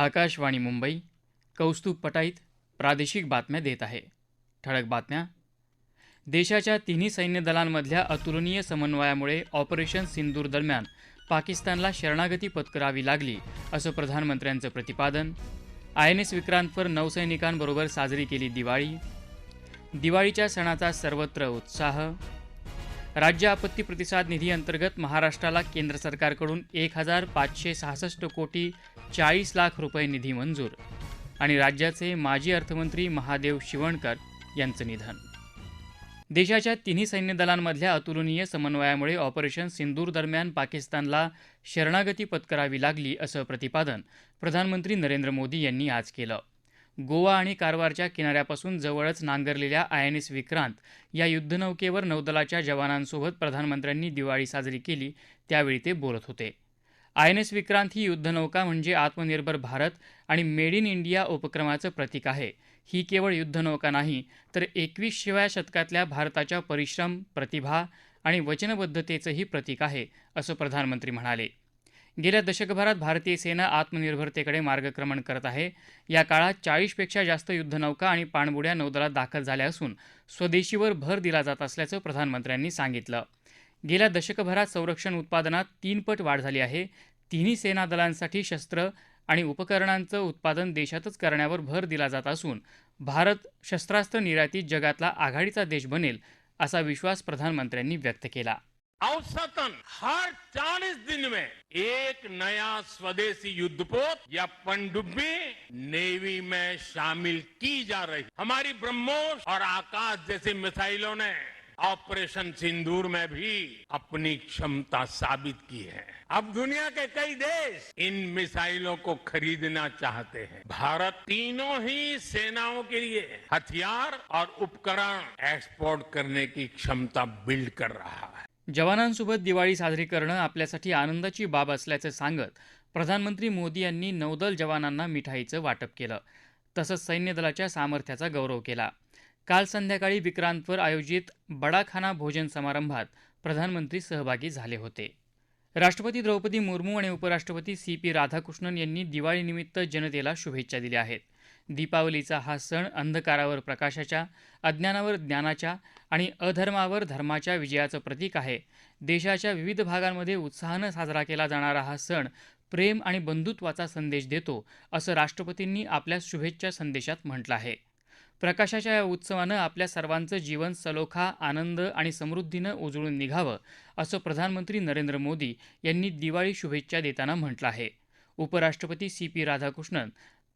आकाशवाणी मुंबई कौस्तुभ पटाईत प्रादेशिक बातम्या देत आहे. ठळक बातम्या. देशाच्या तिन्ही सैन्य दलांमधल्या अतुलनीय समन्वयामुळे ऑपरेशन सिंदूर दरम्यान पाकिस्तानला शरणागती पत्करावी लागली असं प्रधानमंत्र्यांचं प्रतिपादन. आय एन एस विक्रांतवर नौसैनिकांबरोबर साजरी केली दिवाळी. दिवाळीच्या सणाचा सर्वत्र उत्साह. राज्य आपत्ती प्रतिसाद निधी अंतर्गत महाराष्ट्राला केंद्र सरकारकडून एक हजार पाचशे सहासष्ट कोटी चाळीस लाख रुपये निधी मंजूर आणि राज्याचे माजी अर्थमंत्री महादेव शिवणकर यांचं निधन. देशाच्या तिन्ही सैन्य दलांमधल्या अतुलनीय समन्वयामुळे ऑपरेशन सिंदूर दरम्यान पाकिस्तानला शरणागती पत्करावी लागली असं प्रतिपादन प्रधानमंत्री नरेंद्र मोदी यांनी आज केलं. गोवा आणि कारवारच्या किनाऱ्यापासून जवळच नांगरलेल्या आय एन एस विक्रांत या युद्धनौकेवर नौदलाच्या जवानांसोबत प्रधानमंत्र्यांनी दिवाळी साजरी केली त्यावेळी ते बोलत होते. आय एन एस विक्रांत ही युद्धनौका म्हणजे आत्मनिर्भर भारत आणि मेड इन इंडिया उपक्रमाचं प्रतीक आहे. ही केवळ युद्धनौका नाही तर एकवीसशिव्या शतकातल्या भारताच्या परिश्रम प्रतिभा आणि वचनबद्धतेचंही प्रतीक आहे असं प्रधानमंत्री म्हणाले. गेल्या दशकभरात भारतीय सेना आत्मनिर्भरतेकडे मार्गक्रमण करत आहे. या काळात चाळीसपेक्षा जास्त युद्धनौका आणि पाणबुड्या नौदलात दाखल झाल्या असून स्वदेशीवर भर दिला जात असल्याचं प्रधानमंत्र्यांनी सांगितलं. गेल्या दशकभरात संरक्षण उत्पादनात तीन पट वाढ झाली आहे. तिन्ही सेना दलांसाठी शस्त्र आणि उपकरणांचं उत्पादन देशातच करण्यावर भर दिला जात असून भारत शस्त्रास्त्र निर्यातीत जगातला आघाडीचा देश बनेल असा विश्वास प्रधानमंत्र्यांनी व्यक्त केला. औसतन हर 40 दिन में एक नया स्वदेशी युद्धपोत या पनडुब्बी नेवी में शामिल की जा रही। हमारी ब्रह्मोस और आकाश जैसी मिसाइलों ने ऑपरेशन सिंदूर में भी अपनी क्षमता साबित की है। अब दुनिया के कई देश इन मिसाइलों को खरीदना चाहते हैं। भारत तीनों ही सेनाओं के लिए हथियार और उपकरण एक्सपोर्ट करने की क्षमता बिल्ड कर रहा है। जवानांसोबत दिवाळी साजरी करणं आपल्यासाठी आनंदाची बाब असल्याचं सांगत प्रधानमंत्री मोदी यांनी नौदल जवानांना मिठाईचं वाटप केलं. तसंच सैन्य दलाच्या सामर्थ्याचा गौरव केला. काल संध्याकाळी विक्रांतवर आयोजित बडाखाना भोजन समारंभात प्रधानमंत्री सहभागी झाले होते. राष्ट्रपती द्रौपदी मुर्मू आणि उपराष्ट्रपती सी पी राधाकृष्णन यांनी दिवाळीनिमित्त जनतेला शुभेच्छा दिल्या आहेत. दीपावलीचा हा सण अंधकारावर प्रकाशाच्या अज्ञानावर ज्ञानाच्या आणि अधर्मावर धर्माच्या विजयाचं प्रतीक आहे. देशाच्या विविध भागांमध्ये उत्साहानं साजरा केला जाणारा हा सण प्रेम आणि बंधुत्वाचा संदेश देतो असं राष्ट्रपतींनी आपल्या शुभेच्छा संदेशात म्हटलं आहे. प्रकाशाच्या या उत्सवानं आपल्या सर्वांचं जीवन सलोखा आनंद आणि समृद्धीनं उजळून निघावं असं प्रधानमंत्री नरेंद्र मोदी यांनी दिवाळी शुभेच्छा देताना म्हटलं आहे. उपराष्ट्रपती सी पी राधाकृष्णन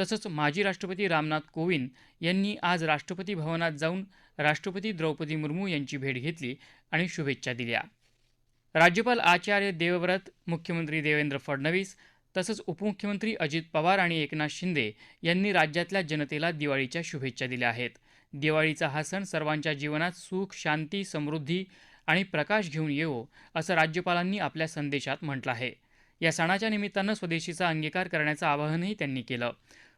तसंच माजी राष्ट्रपती रामनाथ कोविंद यांनी आज राष्ट्रपती भवनात जाऊन राष्ट्रपती द्रौपदी मुर्मू यांची भेट घेतली आणि शुभेच्छा दिल्या. राज्यपाल आचार्य देवव्रत मुख्यमंत्री देवेंद्र फडणवीस तसंच उपमुख्यमंत्री अजित पवार आणि एकनाथ शिंदे यांनी राज्यातल्या जनतेला दिवाळीच्या शुभेच्छा दिल्या आहेत. दिवाळीचा हा सण सर्वांच्या जीवनात सुख शांती समृद्धी आणि प्रकाश घेऊन येवो असं राज्यपालांनी आपल्या संदेशात म्हटलं आहे. या सणाच्या निमित्तानं स्वदेशीचा अंगीकार करण्याचं आवाहनही त्यांनी केलं.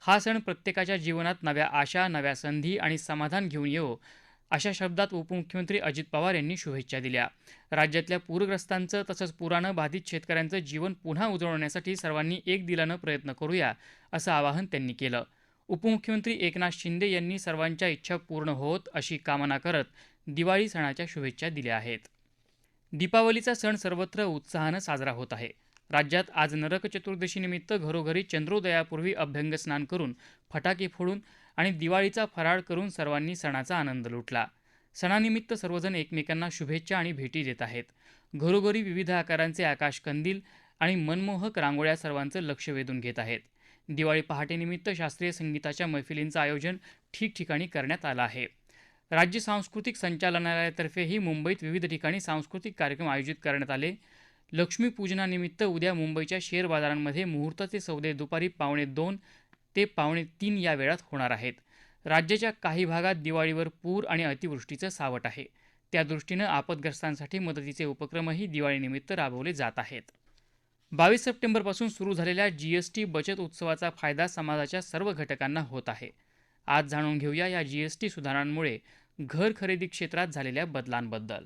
हा सण प्रत्येकाच्या जीवनात नव्या आशा नव्या संधी आणि समाधान घेऊन येवो अशा शब्दात उपमुख्यमंत्री अजित पवार यांनी शुभेच्छा दिल्या. राज्यातल्या पूरग्रस्तांचं तसंच पुरानं बाधित शेतकऱ्यांचं जीवन पुन्हा उजळवण्यासाठी सर्वांनी एक दिलानं प्रयत्न करूया असं आवाहन त्यांनी केलं. उपमुख्यमंत्री एकनाथ शिंदे यांनी सर्वांच्या इच्छा पूर्ण होत अशी कामना करत दिवाळी सणाच्या शुभेच्छा दिल्या आहेत. दीपावलीचा सण सर्वत्र उत्साहानं साजरा होत आहे. राज्यात आज नरक चतुर्दशीनिमित्त घरोघरी चंद्रोदयापूर्वी अभ्यंगस्नान करून फटाके फोडून आणि दिवाळीचा फराळ करून सर्वांनी सणाचा आनंद लुटला. सणानिमित्त सर्वजण एकमेकांना शुभेच्छा आणि भेटी देत आहेत. घरोघरी विविध आकारांचे आकाश कंदील आणि मनमोहक रांगोळ्या सर्वांचं लक्ष वेधून घेत आहेत. दिवाळी पहाटेनिमित्त शास्त्रीय संगीताच्या मैफिलींचं आयोजन ठिकठिकाणी करण्यात आलं आहे. राज्य सांस्कृतिक संचालनालयातर्फेही मुंबईत विविध ठिकाणी सांस्कृतिक कार्यक्रम आयोजित करण्यात आले. लक्ष्मीपूजनानिमित्त उद्या मुंबईच्या शेअर बाजारांमध्ये मुहूर्ताचे सौदे दुपारी पावणे दोन ते पावणे तीन या वेळात होणार आहेत. राज्याच्या काही भागात दिवाळीवर पूर आणि अतिवृष्टीचं सावट आहे. त्यादृष्टीनं आपदग्रस्तांसाठी मदतीचे उपक्रमही दिवाळीनिमित्त राबवले जात आहेत. बावीस सप्टेंबरपासून सुरू झालेल्या जीएसटी बचत उत्सवाचा फायदा समाजाच्या सर्व घटकांना होत आहे. आज जाणून घेऊया या जीएसटी सुधारणांमुळे घर खरेदी क्षेत्रात झालेल्या बदलांबद्दल.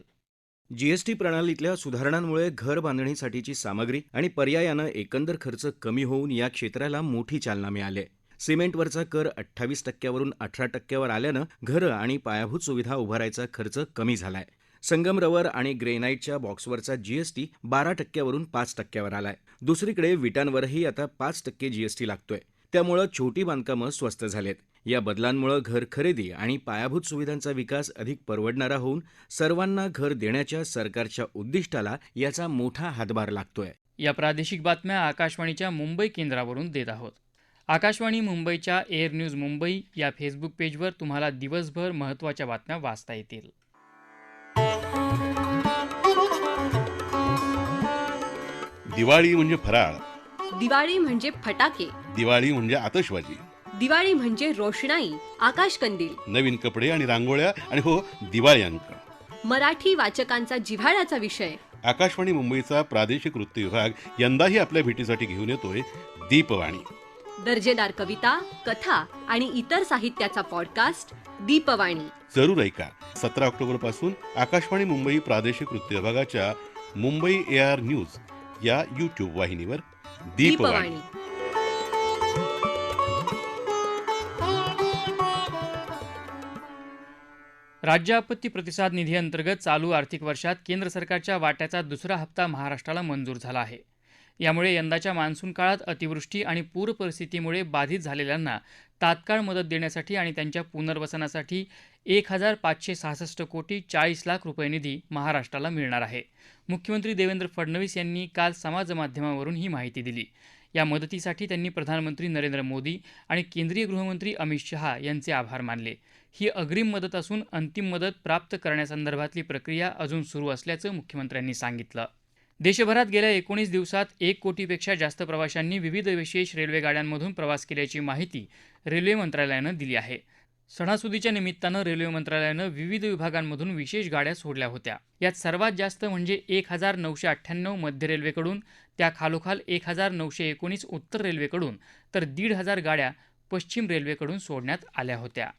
जीएसटी प्रणालीतल्या सुधारणांमुळे घर बांधणीसाठीची सामग्री आणि पर्यायानं एकंदर खर्च कमी होऊन या क्षेत्राला मोठी चालना मिळाली आहे. सिमेंटवरचा कर अठ्ठावीस टक्क्यावरून अठरा टक्क्यावर आल्यानं घरं आणि पायाभूत सुविधा उभारायचा खर्च कमी झालाय. संगमरवर आणि ग्रेनाईटच्या बॉक्सवरचा जीएसटी बारा टक्क्यावरून पाच टक्क्यावर आलाय. दुसरीकडे विटांवरही आता पाच टक्के जीएसटी लागतोय. त्यामुळं छोटी बांधकामं स्वस्त झालेत. या बदलांमुळे घर खरेदी आणि पायाभूत सुविधांचा विकास अधिक परवडणारा होऊन सर्वांना घर देण्याच्या सरकारच्या उद्दिष्टाला याचा मोठा हातभार लागतोय. या प्रादेशिक बातम्या आकाशवाणीच्या मुंबई केंद्रावरून देत आहोत. आकाशवाणी मुंबईच्या एअर न्यूज मुंबई या फेसबुक पेजवर तुम्हाला दिवसभर महत्त्वाच्या बातम्या वाचता येतील. दिवाळी म्हणजे फराळ. दिवाळी म्हणजे फटाके. दिवाळी म्हणजे आतषबाजी. दिवाळी म्हणजे रोषणाई आकाशकंदील. नवीन कपडे आणि रांगोळ्या आणि हो दिवाळी अंक. मराठी वाचकांचा जिव्हाळ्याचा विषय. आकाशवाणी मुंबईचा प्रादेशिक वृत्त विभाग यंदाही आपल्या भेटीसाठी घेऊन येतोय दीपवाणी. दर्जेदार कविता कथा आणि इतर साहित्याचा पॉडकास्ट दीपवाणी. जरूर ऐका. सतरा ऑक्टोबरपासून आकाशवाणी मुंबई प्रादेशिक वृत्त विभागाच्या मुंबई ए आर न्यूज या युट्यूब वाहिनीवर दीपवाणी. राज्य आपत्ती प्रतिसाद निधी अंतर्गत चालू आर्थिक वर्षात केंद्र सरकारच्या वाट्याचा दुसरा हप्ता महाराष्ट्राला मंजूर झाला आहे. यामुळे यंदाच्या मान्सून काळात अतिवृष्टी आणि पूर परिस्थितीमुळे बाधित झालेल्यांना तात्काळ मदत देण्यासाठी आणि त्यांच्या पुनर्वसनासाठी एक हजार पाचशे सहासष्ट कोटी चाळीस लाख रुपये निधी महाराष्ट्राला मिळणार आहे. मुख्यमंत्री देवेंद्र फडणवीस यांनी काल समाजमाध्यमावरून ही माहिती दिली. या मदतीसाठी त्यांनी प्रधानमंत्री नरेंद्र मोदी आणि केंद्रीय गृहमंत्री अमित शहा यांचे आभार मानले. ही अग्रिम मदत असून अंतिम मदत प्राप्त करण्यासंदर्भातली प्रक्रिया अजून सुरू असल्याचं मुख्यमंत्र्यांनी सांगितलं. देशभरात गेल्या एकोणीस दिवसात एक कोटीपेक्षा जास्त प्रवाशांनी विविध विशेष रेल्वे गाड्यांमधून प्रवास केल्याची माहिती रेल्वे मंत्रालयानं दिली आहे. सणासुदीच्या निमित्तानं रेल्वे मंत्रालयानं विविध विभागांमधून विशेष गाड्या सोडल्या होत्या. यात सर्वात जास्त म्हणजे एक हजार नऊशे अठ्ठ्याण्णव मध्य रेल्वेकडून त्या खालोखाल एक हजार नऊशे एकोणीस उत्तर रेल्वेकडून तर दीड हजार गाड्या पश्चिम रेल्वेकडून सोडण्यात आल्या होत्या.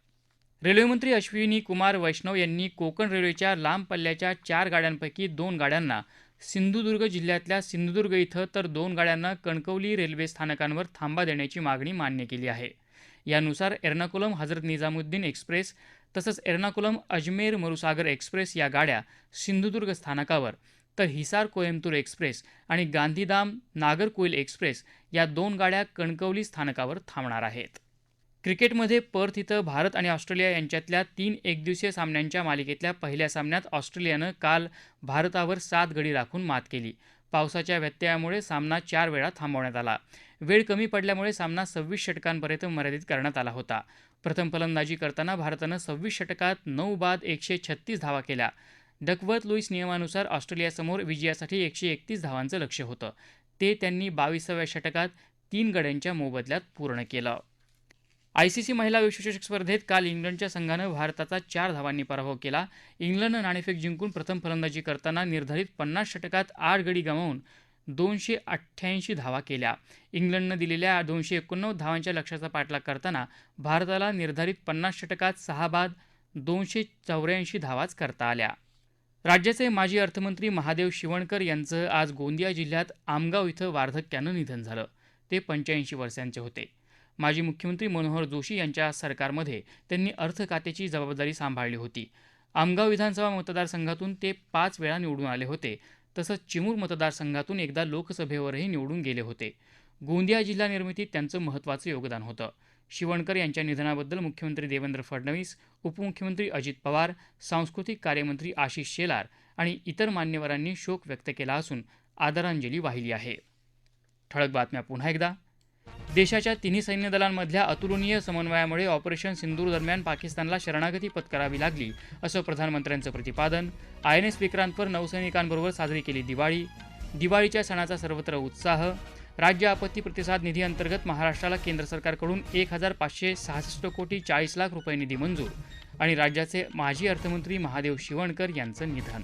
रेल्वेमंत्री अश्विनी कुमार वैष्णव यांनी कोकण रेल्वेच्या लांब पल्ल्याच्या चार गाड्यांपैकी दोन गाड्यांना सिंधुदुर्ग जिल्ह्यातल्या सिंधुदुर्ग इथं तर दोन गाड्यांना कणकवली रेल्वे स्थानकांवर थांबा देण्याची मागणी मान्य केली आहे. यानुसार एर्नाकुलम हजरत निजामुद्दीन एक्सप्रेस तसंच एर्नाकुलम अजमेर मरुसागर एक्सप्रेस या गाड्या सिंधुदुर्ग स्थानकावर तर हिसार कोयंबतूर एक्सप्रेस आणि गांधीधाम नागरकोइल एक्सप्रेस या दोन गाड्या कणकवली स्थानकावर थांबणार आहेत. क्रिकेटमध्ये पर्थ इथं भारत आणि ऑस्ट्रेलिया यांच्यातल्या तीन एकदिवसीय सामन्यांच्या मालिकेतल्या पहिल्या सामन्यात ऑस्ट्रेलियानं काल भारतावर सात गडी राखून मात केली. पावसाच्या व्यत्ययामुळे सामना चार वेळा थांबवण्यात आला. वेळ कमी पडल्यामुळे सामना सव्वीस षटकांपर्यंत मर्यादित करण्यात आला होता. प्रथम फलंदाजी करताना भारतानं सव्वीस षटकात नऊ बाद एकशे छत्तीस धावा केल्या. डकवर्थ लुईस नियमानुसार ऑस्ट्रेलियासमोर विजयासाठी एकशे एकतीस धावांचं लक्ष होतं. ते त्यांनी बावीसाव्या षटकात तीन गड्यांच्या मोबदल्यात पूर्ण केलं. आयसीसी महिला विश्वचषक स्पर्धेत काल इंग्लंडच्या संघानं भारताचा चार धावांनी पराभव केला. इंग्लंडनं नाणेफेक जिंकून प्रथम फलंदाजी करताना निर्धारित पन्नास षटकात आठ गडी गमावून दोनशे अठ्ठ्याऐंशी धावा केल्या. इंग्लंडनं दिलेल्या दोनशे एकोणनव्वद धावांच्या लक्ष्याचा पाठलाग करताना भारताला निर्धारित पन्नास षटकात सहा बाद दोनशे चौऱ्याऐंशी धावाच करता आल्या. राज्याचे माजी अर्थमंत्री महादेव शिवणकर यांचं आज गोंदिया जिल्ह्यात आमगाव इथं वार्धक्यानं निधन झालं. ते पंच्याऐंशी वर्षांचे होते. माजी मुख्यमंत्री मनोहर जोशी यांच्या सरकारमध्ये त्यांनी अर्थ खात्याची जबाबदारी सांभाळली होती. आमगाव विधानसभा मतदारसंघातून ते पाच वेळा निवडून आले होते. तसंच चिमूर मतदारसंघातून एकदा लोकसभेवरही निवडून गेले होते. गोंदिया जिल्हा निर्मितीत त्यांचं महत्त्वाचं योगदान होतं. शिवणकर यांच्या निधनाबद्दल मुख्यमंत्री देवेंद्र फडणवीस उपमुख्यमंत्री अजित पवार सांस्कृतिक कार्यमंत्री आशिष शेलार आणि इतर मान्यवरांनी शोक व्यक्त केला असून आदरांजली वाहिली आहे. ठळक बातम्या पुन्हा एकदा. देशाच्या तिन्ही सैन्य दलांमधल्या अतुलनीय समन्वयामुळे ऑपरेशन सिंदूर दरम्यान पाकिस्तानला शरणागती पत्करावी लागली असं प्रधानमंत्र्यांचं प्रतिपादन. आय एन एस विक्रांतवर नौसैनिकांबरोबर साजरी केली दिवाळी. दिवाळीच्या सणाचा सर्वत्र उत्साह. राज्य आपत्ती प्रतिसाद निधी अंतर्गत महाराष्ट्राला केंद्र सरकारकडून एक हजार पाचशे सहासष्ट कोटी चाळीस लाख रुपये निधी मंजूर आणि राज्याचे माजी अर्थमंत्री महादेव शिवणकर यांचं निधन.